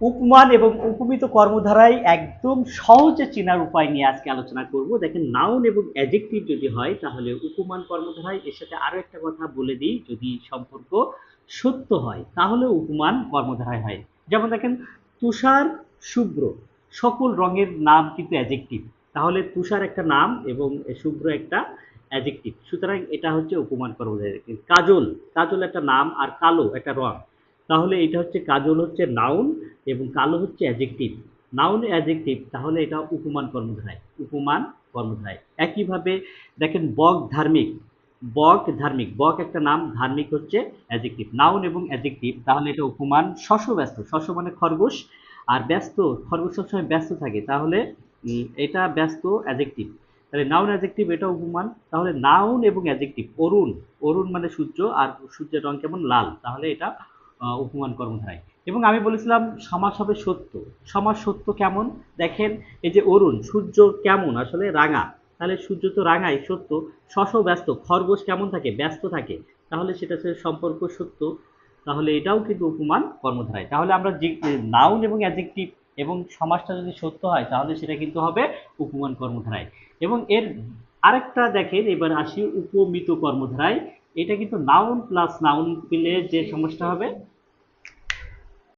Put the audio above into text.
উপমান এবং উপমিত কর্মধারায় একদম সহজে চেনার উপায় নিয়ে আজকে আলোচনা করব। দেখেন নাউন এবং অ্যাডজেক্টিভ যদি হয়, তাহলে উপমান কর্মধারায় এর সাথে আরও একটা কথা বলে দিই, যদি সম্পর্ক সত্য হয়, তাহলে উপমান কর্মধারায় হয়। যেমন দেখেন, তুষার শুভ্র, সকল রঙের নাম কিন্তু অ্যাডজেক্টিভ তাহলে তুষার একটা নাম এবং শুভ্র একটা অ্যাডজেক্টিভ সুতরাং এটা হচ্ছে উপমান কর্মধারায় কাজল কাজল একটা নাম আর কালো একটা রং। তাহলে এটা হচ্ছে, কাজল হচ্ছে নাউন এবং কালো হচ্ছে অ্যাডজেক্টিভ নাউন অ্যাডজেক্টিভ তাহলে এটা উপমান কর্মধারায় উপমান কর্মধারায়। একইভাবে দেখেন বক ধার্মিক বক ধার্মিক, বক একটা নাম, ধার্মিক হচ্ছে অ্যাডজেক্টিভ নাউন এবং অ্যাডজেক্টিভ তাহলে এটা উপমান শশ ব্যস্ত শশ মানে খরগোশ, আর ব্যস্ত, খরগোশ সবসময় ব্যস্ত থাকে, তাহলে এটা ব্যস্ত অ্যাডজেক্টিভ তাহলে নাউন অ্যাডজেক্টিভ এটা উপমান, তাহলে নাউন এবং অ্যাডজেক্টিভ অরুণ অরুণ মানে সূর্য, আর সূর্যের রং কেমন? লাল। তাহলে এটা উপমান কর্মধারায়। এবং আমি বলেছিলাম, সমাজ হবে সত্য। সমাজ সত্য কেমন? দেখেন, এই যে অরুণ, সূর্য কেমন? আসলে রাঙা। তাহলে সূর্য তো রাঙাই, সত্য। শশ ব্যস্ত, খরগোশ কেমন থাকে? ব্যস্ত থাকে। তাহলে সেটা হচ্ছে সম্পর্ক সত্য। তাহলে এটাও কিন্তু উপমান কর্মধারায়। তাহলে আমরা যে নাউন এবং অ্যাডজেক্টিভ এবং সমাজটা যদি সত্য হয়, তাহলে সেটা কিন্তু হবে উপমান কর্মধারায়। এবং এর আরেকটা দেখেন, এবার আসি উপমিত কর্মধারায়। এটা কিন্তু নাউন প্লাস নাউন পেলে যে সমাসটা হবে